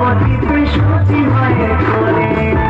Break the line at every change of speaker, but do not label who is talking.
ওই নবদ্বীপে সতী মায়ের